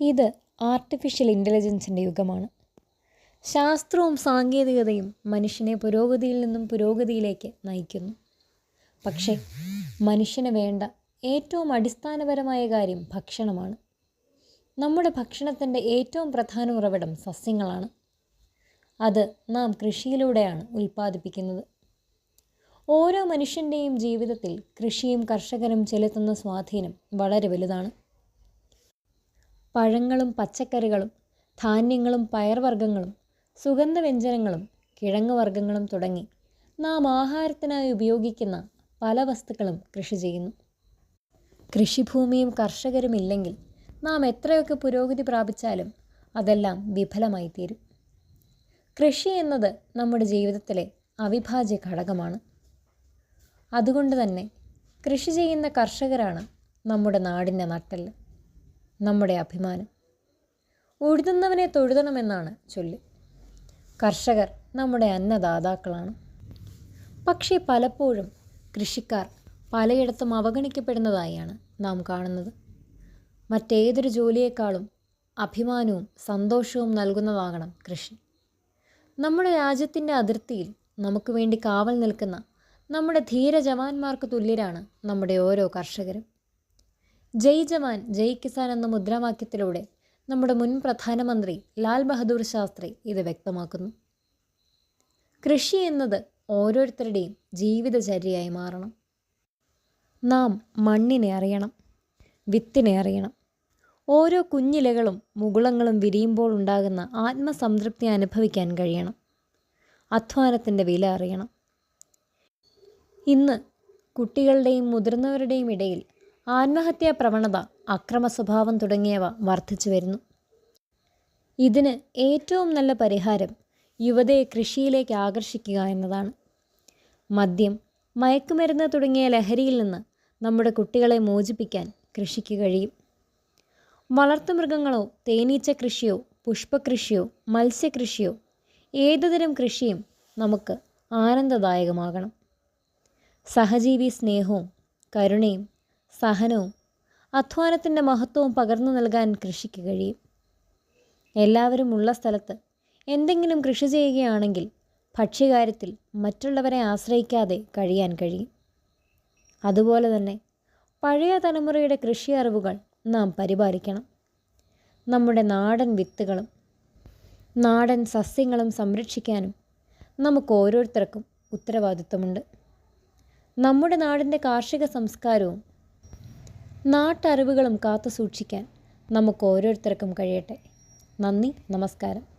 ഇത് ആർട്ടിഫിഷ്യൽ ഇന്റലിജൻസിന്റെ യുഗമാണ്. ശാസ്ത്രവും സാങ്കേതികതയും മനുഷ്യനെ പുരോഗതിയിൽ നിന്നും പുരോഗതിയിലേക്ക് നയിക്കുന്നു. പക്ഷേ മനുഷ്യന് വേണ്ട ഏറ്റവും അടിസ്ഥാനപരമായ കാര്യം ഭക്ഷണമാണ്. നമ്മുടെ ഭക്ഷണത്തിന്റെ ഏറ്റവും പ്രധാന ഉറവിടം സസ്യങ്ങളാണ്. അത് നാം കൃഷിയിലൂടെയാണ് ഉൽപ്പാദിപ്പിക്കുന്നത്. ഓരോ മനുഷ്യന്റെയും ജീവിതത്തിൽ കൃഷിയും കർഷകരും ചെലുത്തുന്ന സ്വാധീനം വളരെ വലുതാണ്. പഴങ്ങളും പച്ചക്കറികളും ധാന്യങ്ങളും പയർവർഗങ്ങളും സുഗന്ധവ്യഞ്ജനങ്ങളും കിഴങ്ങ് വർഗങ്ങളും തുടങ്ങി നാം ആഹാരത്തിനായി ഉപയോഗിക്കുന്ന പല വസ്തുക്കളും കൃഷി ചെയ്യുന്നു. കൃഷിഭൂമിയും കർഷകരും ഇല്ലെങ്കിൽ നാം എത്രയൊക്കെ പുരോഗതി പ്രാപിച്ചാലും അതെല്ലാം വിഫലമായി തീരും കൃഷി എന്നത് നമ്മുടെ ജീവിതത്തിലെ അവിഭാജ്യ ഘടകമാണ്. അതുകൊണ്ട് തന്നെ കൃഷി ചെയ്യുന്ന കർഷകരാണ് നമ്മുടെ നാടിന്റെ നട്ടെല്ല്. നമ്മുടെ അഭിമാനം. ഉഴുതുന്നവനെ തൊഴുതണമെന്നാണ് ചൊല്ല്. കർഷകർ നമ്മുടെ അന്നദാതാക്കളാണ്. പക്ഷേ പലപ്പോഴും കൃഷിക്കാർ പലയിടത്തും അവഗണിക്കപ്പെടുന്നതായാണ് നാം കാണുന്നത്. മറ്റേതൊരു ജോലിയേക്കാളും അഭിമാനവും സന്തോഷവും നൽകുന്നതാകണം കൃഷി. നമ്മുടെ രാജ്യത്തിന്റെ അതിർത്തിയിൽ നമുക്ക് വേണ്ടി കാവൽ നിൽക്കുന്ന നമ്മുടെ ധീര ജവാന്മാർക്ക് തുല്യരാണ് നമ്മുടെ ഓരോ കർഷകരും. ജയ് ജവാൻ ജയ് കിസാൻ എന്ന മുദ്രാവാക്യത്തിലൂടെ നമ്മുടെ മുൻ പ്രധാനമന്ത്രി ലാൽ ബഹദൂർ ശാസ്ത്രി ഇത് വ്യക്തമാക്കുന്നു. കൃഷി എന്നത് ഓരോരുത്തരുടെയും ജീവിതചര്യയായി മാറണം. നാം മണ്ണിനെ അറിയണം വിത്തിനെ അറിയണം. ഓരോ കുഞ്ഞിലകളും മുകുളങ്ങളും വിരിയുമ്പോൾ ഉണ്ടാകുന്ന ആത്മസംതൃപ്തി അനുഭവിക്കാൻ കഴിയണം. അധ്വാനത്തിന്റെ വില അറിയണം. ഇന്ന് കുട്ടികളുടെയും മുതിർന്നവരുടെയും ഇടയിൽ ആത്മഹത്യാ പ്രവണത അക്രമ സ്വഭാവം തുടങ്ങിയവ വർദ്ധിച്ചു വരുന്നു. ഇതിന് ഏറ്റവും നല്ല പരിഹാരം യുവതയെ കൃഷിയിലേക്ക് ആകർഷിക്കുക എന്നതാണ്. മദ്യം മയക്കുമരുന്ന് തുടങ്ങിയ ലഹരിയിൽ നിന്ന് നമ്മുടെ കുട്ടികളെ മോചിപ്പിക്കാൻ കൃഷിക്ക് കഴിയും. വളർത്തുമൃഗങ്ങളോ തേനീച്ച കൃഷിയോ പുഷ്പകൃഷിയോ മത്സ്യകൃഷിയോ ഏതുതരം കൃഷിയും നമുക്ക് ആനന്ദദായകമാകണം. സഹജീവി സ്നേഹവും കരുണയും സഹനവും അധ്വാനത്തിന്റെ മഹത്വവും പകർന്നു നൽകാൻ കൃഷിക്ക് കഴിയും. എല്ലാവരും ഉള്ള സ്ഥലത്ത് എന്തെങ്കിലും കൃഷി ചെയ്യുകയാണെങ്കിൽ ഭക്ഷ്യകാര്യത്തിൽ മറ്റുള്ളവരെ ആശ്രയിക്കാതെ കഴിയാൻ കഴിയും. അതുപോലെ തന്നെ പഴയ തലമുറയുടെ കൃഷി അറിവുകൾ നാം പരിപാലിക്കണം. നമ്മുടെ നാടൻ വിത്തുകളും നാടൻ സസ്യങ്ങളും സംരക്ഷിക്കാനും നമുക്ക് ഓരോരുത്തർക്കും ഉത്തരവാദിത്വമുണ്ട്. നമ്മുടെ നാടിന്റെ കാർഷിക സംസ്കാരവും നാട്ടറിവുകളും കാത്തു സൂക്ഷിക്കാൻ നമുക്ക് ഓരോരുത്തർക്കും കഴിയട്ടെ. നന്ദി നമസ്കാരം.